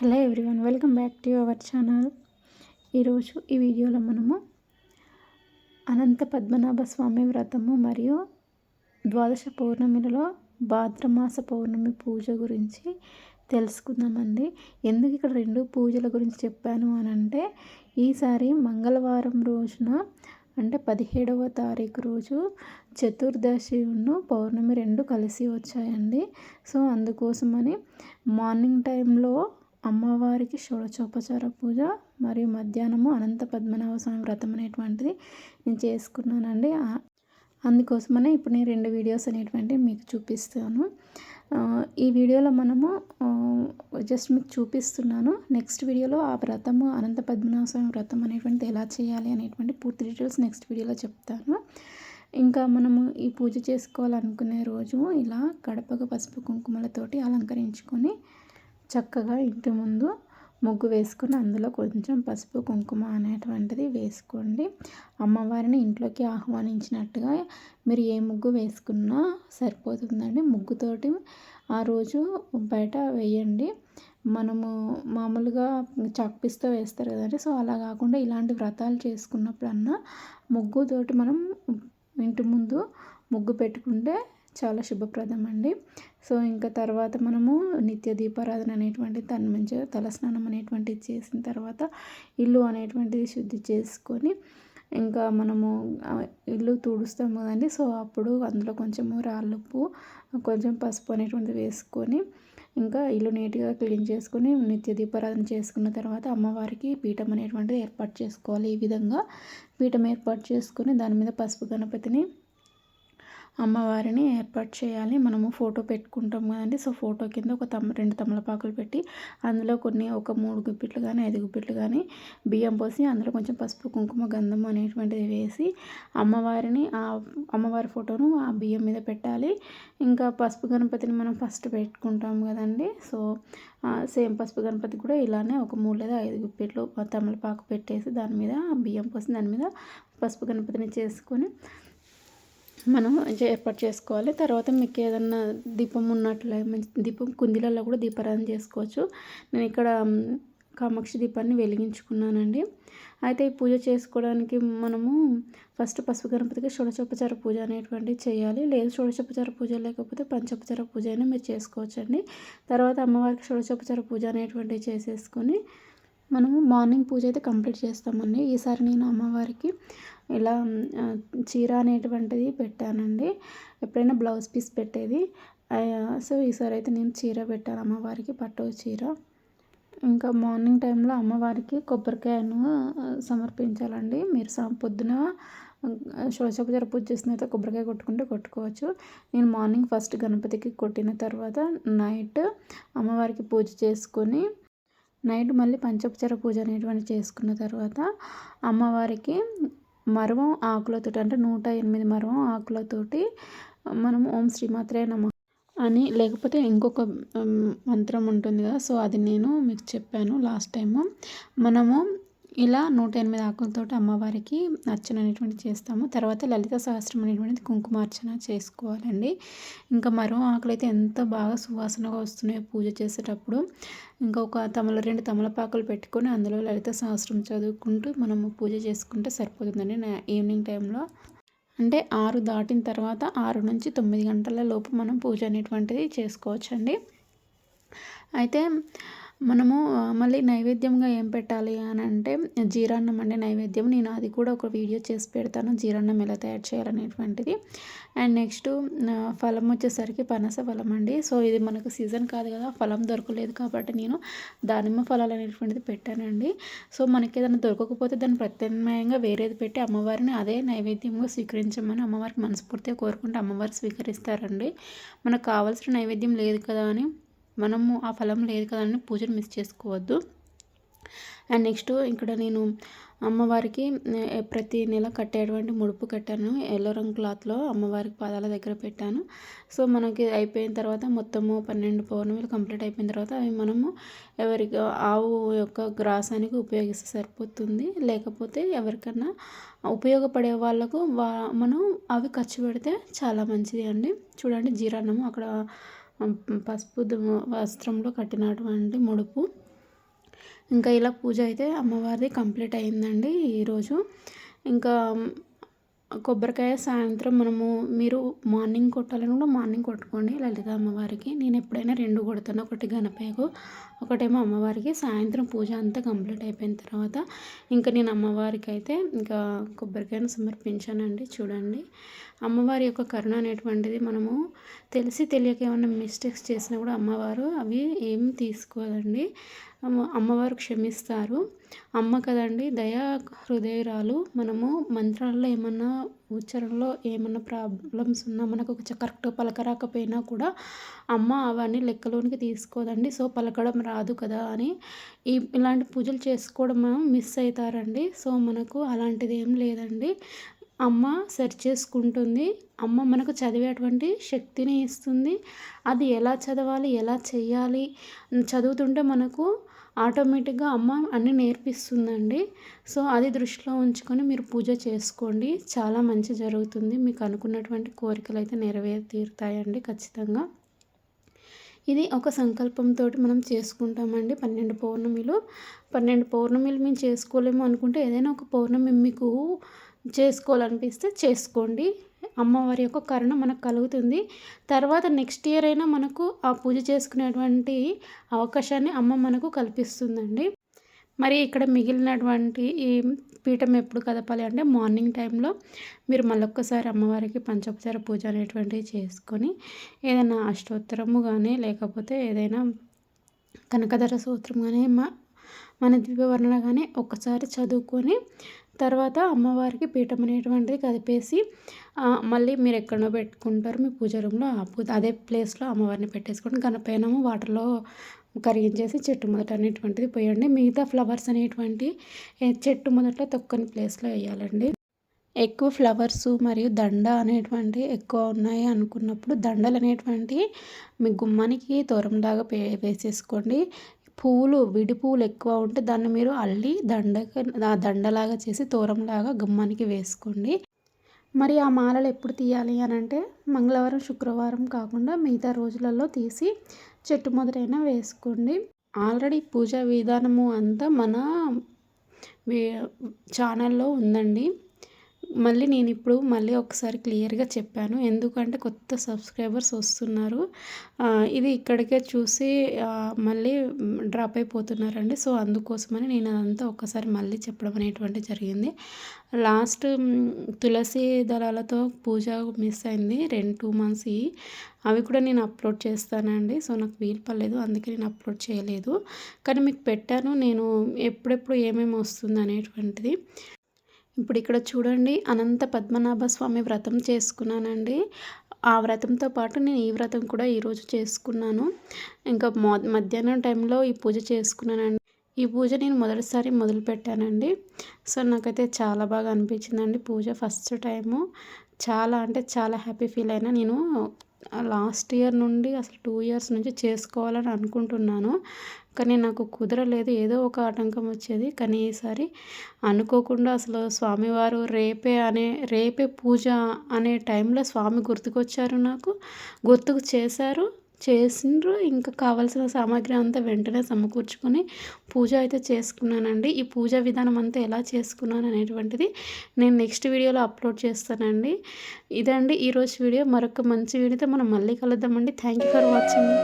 Hello everyone welcome back to our channel. ఈరోజు ఈ వీడియోలో మనము అనంత పద్మనాభ స్వామి వ్రతము మరియు ద్వాదశ పౌర్ణమిలలో భాద్రమాస పౌర్ణమి పూజ గురించి తెలుసుకుందామండి. ఎందుకు ఇక్కడ రెండు పూజల గురించి చెప్పాను అని అంటే ఈసారి మంగళవారం రోజున అంటే పదిహేడవ తారీఖు రోజు చతుర్దశిను పౌర్ణమి రెండు కలిసి వచ్చాయండి. సో అందుకోసమని మార్నింగ్ టైంలో అమ్మవారికి షోడచోపచార పూజ మరియు మధ్యాహ్నము అనంత పద్మనాభ స్వామి వ్రతం అనేటువంటిది నేను చేసుకున్నానండి. అందుకోసమనే ఇప్పుడు నేను రెండు వీడియోస్ అనేటువంటివి మీకు చూపిస్తాను. ఈ వీడియోలో మనము జస్ట్ మీకు చూపిస్తున్నాను. నెక్స్ట్ వీడియోలో ఆ వ్రతము అనంత పద్మనాభ స్వామి వ్రతం అనేటువంటిది ఎలా చేయాలి అనేటువంటి పూర్తి డీటెయిల్స్ నెక్స్ట్ వీడియోలో చెప్తాను. ఇంకా మనము ఈ పూజ చేసుకోవాలనుకునే రోజు ఇలా గడపకు పసుపు కుంకుమలతోటి అలంకరించుకొని చక్కగా ఇంటి ముందు ముగ్గు వేసుకుని అందులో కొంచెం పసుపు కుంకుమ అనేటువంటిది వేసుకోండి. అమ్మవారిని ఇంట్లోకి ఆహ్వానించినట్టుగా మీరు ఏ ముగ్గు వేసుకున్నా సరిపోతుందండి. ముగ్గుతోటి ఆ రోజు బయట వేయండి. మనము మామూలుగా చాక్పీస్తో వేస్తారు కదండి. సో అలా కాకుండా ఇలాంటి వ్రతాలు చేసుకున్నప్పుడన్నా ముగ్గుతోటి మనం ఇంటి ముందు ముగ్గు పెట్టుకుంటే చాలా శుభప్రదం అండి సో ఇంకా తర్వాత మనము నిత్య దీపారాధన అనేటువంటి తను మంచిగా తలస్నానం అనేటువంటిది చేసిన తర్వాత ఇల్లు అనేటువంటిది శుద్ధి చేసుకొని ఇంకా మనము ఇల్లు తుడుస్తాం కదండి. సో అప్పుడు అందులో కొంచెము రాళ్ళుప్పు కొంచెం పసుపు అనేటువంటిది వేసుకొని ఇంకా ఇల్లు నీట్గా క్లీన్ చేసుకొని నిత్య దీపారాధన చేసుకున్న తర్వాత అమ్మవారికి పీఠం అనేటువంటిది ఏర్పాటు చేసుకోవాలి. ఈ విధంగా పీఠం ఏర్పాటు చేసుకొని దాని మీద పసుపు గణపతిని అమ్మవారిని ఏర్పాటు చేయాలి. మనము ఫోటో పెట్టుకుంటాం కదండి. సో ఫోటో కింద ఒక తమ్ రెండు తమలపాకులు పెట్టి అందులో కొన్ని ఒక మూడు గుప్పిట్లు కానీ ఐదు గుప్పిట్లు కానీ బియ్యం పోసి అందులో కొంచెం పసుపు కుంకుమ గంధం అనేటువంటిది వేసి అమ్మవారిని ఆ అమ్మవారి ఫోటోను ఆ బియ్యం మీద పెట్టాలి. ఇంకా పసుపు గణపతిని మనం ఫస్ట్ పెట్టుకుంటాం కదండి. సో సేమ్ పసుపు గణపతి కూడా ఇలానే ఒక మూడు లేదా ఐదు గుప్పిట్లు తమలపాకు పెట్టేసి దాని మీద బియ్యం పోసి దాని మీద పసుపు గణపతిని చేసుకొని మనం ఏర్పాటు చేసుకోవాలి. తర్వాత మీకు ఏదన్నా దీపం ఉన్నట్లే దీపం కుందిలలో కూడా దీపారాధన చేసుకోవచ్చు. నేను ఇక్కడ కామాక్షి దీపాన్ని వెలిగించుకున్నానండి. అయితే ఈ పూజ చేసుకోవడానికి మనము ఫస్ట్ పసుపు గణపతికి షోడచోపచార పూజ అనేటువంటిది చేయాలి. లేదు షోడచోపచార పూజ లేకపోతే పంచోపచార పూజ అయినా మీరు చేసుకోవచ్చండి. తర్వాత అమ్మవారికి షోడచోపచార పూజ అనేటువంటివి చేసేసుకొని మనము మార్నింగ్ పూజ అయితే కంప్లీట్ చేస్తామండి. ఈసారి నేను అమ్మవారికి ఇలా చీర అనేటువంటిది పెట్టానండి. ఎప్పుడైనా బ్లౌజ్ పీస్ పెట్టేది. సో ఈసారి అయితే నేను చీర పెట్టాను అమ్మవారికి పట్టు చీర. ఇంకా మార్నింగ్ టైంలో అమ్మవారికి కొబ్బరికాయను సమర్పించాలండి. మీరు పొద్దున శోషోపచార పూజ చేసిన తర్వాత కొబ్బరికాయ కొట్టుకుంటే కొట్టుకోవచ్చు. నేను మార్నింగ్ ఫస్ట్ గణపతికి కొట్టిన తర్వాత నైట్ అమ్మవారికి పూజ చేసుకొని నైట్ మళ్ళీ పంచోపచార పూజ అనేటువంటి చేసుకున్న తర్వాత అమ్మవారికి మరువం ఆకులతో అంటే నూట ఎనిమిది మరువం ఆకులతోటి మనం ఓం శ్రీమాత్రే నమ అని లేకపోతే ఇంకొక మంత్రం ఉంటుంది కదా. సో అది నేను మీకు చెప్పాను లాస్ట్ టైము. మనము ఇలా నూట ఎనిమిది ఆకులతోటి అమ్మవారికి అర్చన అనేటువంటి చేస్తాము. తర్వాత లలిత సహస్రం అనేటువంటిది కుంకుమార్చన చేసుకోవాలండి. ఇంకా మరో ఆకులు అయితే ఎంత బాగా సువాసనగా వస్తున్నాయో పూజ చేసేటప్పుడు. ఇంకా ఒక తమల రెండు తమలపాకులు పెట్టుకొని అందులో లలిత సహస్రం చదువుకుంటూ మనము పూజ చేసుకుంటే సరిపోతుందండి. ఈవినింగ్ టైంలో. అంటే ఆరు దాటిన తర్వాత ఆరు నుంచి తొమ్మిది గంటల లోపు మనం పూజ అనేటువంటిది చేసుకోవచ్చండి. అయితే మనము మళ్ళీ నైవేద్యంగా ఏం పెట్టాలి అని అంటే జీరాన్నం అంటే నైవేద్యం. నేను అది కూడా ఒక వీడియో చేసి పెడతాను. జీరాన్నం ఎలా తయారు చేయాలనేటువంటిది. అండ్ నెక్స్ట్ ఫలం వచ్చేసరికి పనస ఫలం అండి. సో ఇది మనకు సీజన్ కాదు కదా ఫలం దొరకలేదు కాబట్టి నేను దానిమ్మ ఫలాలు అనేటువంటిది పెట్టానండి. సో మనకి ఏదైనా దొరకకపోతే దాన్ని ప్రత్యామ్నాయంగా వేరేది పెట్టి అమ్మవారిని అదే నైవేద్యంగా స్వీకరించమని అమ్మవారికి మనస్ఫూర్తిగా కోరుకుంటే అమ్మవారు స్వీకరిస్తారండి. మనకు కావాల్సిన నైవేద్యం లేదు కదా అని మనము ఆ ఫలం లేదు కదండి పూజను మిస్ చేసుకోవద్దు. అండ్ నెక్స్ట్ ఇక్కడ నేను అమ్మవారికి ప్రతి నెల కట్టేటువంటి ముడుపు కట్టాను. ఎల్లో రంగు క్లాత్లో అమ్మవారికి పాదాల దగ్గర పెట్టాను. సో మనకి అయిపోయిన తర్వాత మొత్తము పన్నెండు పౌర్ణమిలు కంప్లీట్ అయిపోయిన తర్వాత అవి మనము ఎవరికి ఆవు యొక్క గ్రాసానికి ఉపయోగిస్తే సరిపోతుంది. లేకపోతే ఎవరికన్నా ఉపయోగపడే వాళ్ళకు వా మనం అవి ఖర్చు పెడితే చాలా మంచిది అండి. చూడండి జీరాన్నము అక్కడ పసుపు వస్త్రంలో కట్టినటువంటి ముడుపు. ఇంకా ఇలా పూజ అయితే అమ్మవారిది కంప్లీట్ అయిందండి ఈరోజు. ఇంకా కొబ్బరికాయ సాయంత్రం మనము మీరు మార్నింగ్ కొట్టాలని కూడా మార్నింగ్ కొట్టుకోండి లలిత అమ్మవారికి. నేను ఎప్పుడైనా రెండు కొడతాను ఒకటి గణపయ్యకు ఒకటేమో అమ్మవారికి. సాయంత్రం పూజ అంతా కంప్లీట్ అయిపోయిన తర్వాత ఇంకా నేను అమ్మవారికి అయితే ఇంకా కొబ్బరికాయను సమర్పించానండి. చూడండి. అమ్మవారి యొక్క కరుణ అనేటువంటిది మనము తెలిసి తెలియక ఏమైనా మిస్టేక్స్ చేసినా కూడా అమ్మవారు అవి ఏం తీసుకోదండి. అమ్మవారు క్షమిస్తారు. అమ్మ కదండి దయా హృదయరాలు మనము మంత్రాల్లో ఏమన్నా ఉచ్చారణలో ఏమన్నా ప్రాబ్లమ్స్ ఉన్నా మనకు కరెక్ట్ పలకరాకపోయినా కూడా అమ్మ అవన్నీ లెక్కలోనికి తీసుకోదండి. సో పలకడం రాదు కదా అని. ఈ ఇలాంటి పూజలు చేసుకోవడం మిస్ అవుతారండి సో మనకు అలాంటిది ఏం లేదండి. అమ్మ సరి చేసుకుంటుంది. అమ్మ మనకు చదివేటువంటి శక్తిని ఇస్తుంది. అది ఎలా చదవాలి ఎలా చేయాలి చదువుతుంటే మనకు ఆటోమేటిక్గా అమ్మ అన్నీ నేర్పిస్తుందండి. సో అది దృష్టిలో ఉంచుకొని మీరు పూజ చేసుకోండి. చాలా మంచి జరుగుతుంది. మీకు అనుకున్నటువంటి కోరికలు అయితే నెరవేరు తీరుతాయండి ఖచ్చితంగా. ఇది ఒక సంకల్పంతో మనం చేసుకుంటామండి. పన్నెండు పౌర్ణమిలు. పన్నెండు పౌర్ణమిలు మేము చేసుకోలేము అనుకుంటే ఏదైనా ఒక పౌర్ణమి మీకు చేసుకోవాలనిపిస్తే చేసుకోండి. అమ్మవారి యొక్క కరుణ మనకు కలుగుతుంది. తర్వాత నెక్స్ట్ ఇయర్ అయినా మనకు ఆ పూజ చేసుకునేటువంటి అవకాశాన్ని అమ్మ మనకు కల్పిస్తుందండి. మరి ఇక్కడ మిగిలినటువంటి ఈ పీఠం ఎప్పుడు కదపాలి అంటే మార్నింగ్ టైంలో మీరు మళ్ళొక్కసారి అమ్మవారికి పంచోపచార పూజ అనేటువంటివి చేసుకొని ఏదైనా అష్టోత్తరము కానీ లేకపోతే ఏదైనా కనకధర సూత్రం కానీ మా మన దివ్యవర్ణన కానీ ఒక్కసారి చదువుకొని తర్వాత అమ్మవారికి పీఠం అనేటువంటిది కదిపేసి మళ్ళీ మీరు ఎక్కడో పెట్టుకుంటారు మీ పూజ రూమ్లో అదే ప్లేస్లో అమ్మవారిని పెట్టేసుకోండి గణపైనము వాటర్లో కరిగించేసి చెట్టు మొదట అనేటువంటిది పోయండి. మిగతా ఫ్లవర్స్ అనేటువంటి చెట్టు మొదట్లో తొక్కని ప్లేస్లో వేయాలండి. ఎక్కువ ఫ్లవర్స్ మరియు దండ అనేటువంటి ఎక్కువ ఉన్నాయి అనుకున్నప్పుడు దండలు అనేటువంటి మీ గుమ్మానికి తోరంలాగా వేసేసుకోండి. పువ్వులు విడి పువ్వులు ఎక్కువ ఉంటే దాన్ని మీరు అల్లి దండ దండలాగా చేసి తోరంలాగా గుమ్మానికి వేసుకోండి. మరి ఆ మాలలు ఎప్పుడు తీయాలి అని అంటే మంగళవారం శుక్రవారం కాకుండా మిగతా రోజులలో తీసి చెట్టు మొదలైనా వేసుకోండి. ఆల్రెడీ పూజా విధానము అంతా మన ఛానల్లో ఉందండి. మళ్ళీ నేను ఇప్పుడు మళ్ళీ ఒకసారి క్లియర్గా చెప్పాను. ఎందుకంటే కొత్త సబ్స్క్రైబర్స్ వస్తున్నారు. ఇది ఇక్కడికే చూసి మళ్ళీ డ్రాప్ అయిపోతున్నారండి. సో అందుకోసమని నేను అదంతా ఒక్కసారి మళ్ళీ చెప్పడం అనేటువంటి జరిగింది. లాస్ట్ తులసి దళాలతో పూజ మిస్ అయింది. రెండు టూ మంత్స్ అవి కూడా నేను అప్లోడ్ చేస్తానండి. సో నాకు వీలు పడలేదు. అందుకే నేను అప్లోడ్ చేయలేదు. కానీ మీకు పెట్టాను. నేను ఎప్పుడెప్పుడు ఏమేమి వస్తుంది అనేటువంటిది. ఇప్పుడు ఇక్కడ చూడండి అనంత పద్మనాభ స్వామి వ్రతం చేసుకున్నానండి. ఆ వ్రతంతో పాటు నేను ఈ వ్రతం కూడా ఈరోజు చేసుకున్నాను. ఇంకా మధ్యాహ్నం టైంలో ఈ పూజ చేసుకున్నానండి. ఈ పూజ నేను మొదటిసారి మొదలు పెట్టానండి సో నాకైతే చాలా బాగా అనిపించిందండి పూజ ఫస్ట్ టైము. చాలా అంటే చాలా హ్యాపీ ఫీల్ అయినా నేను లాస్ట్ ఇయర్ నుండి అసలు టూ ఇయర్స్ నుంచి చేసుకోవాలని అనుకుంటున్నాను. కానీ నాకు కుదరలేదు. ఏదో ఒక ఆటంకం వచ్చేది. కానీ ఈసారి అనుకోకుండా అసలు స్వామివారు రేపే అనే రేపే పూజ అనే టైంలో స్వామి గుర్తుకొచ్చారు నాకు. గుర్తుకు చేశారు. చేసిండ్రు. ఇంకా కావాల్సిన సామాగ్రి అంతా వెంటనే సమకూర్చుకొని పూజ అయితే చేసుకున్నానండి. ఈ పూజ విధానం అంతా ఎలా చేసుకున్నాను అనేటువంటిది నేను నెక్స్ట్ వీడియోలో అప్లోడ్ చేస్తానండి. ఇదండి ఈరోజు వీడియో. మరొక మంచి వీడియోతో మనం మళ్ళీ కలుద్దామండి. Thank you for watching.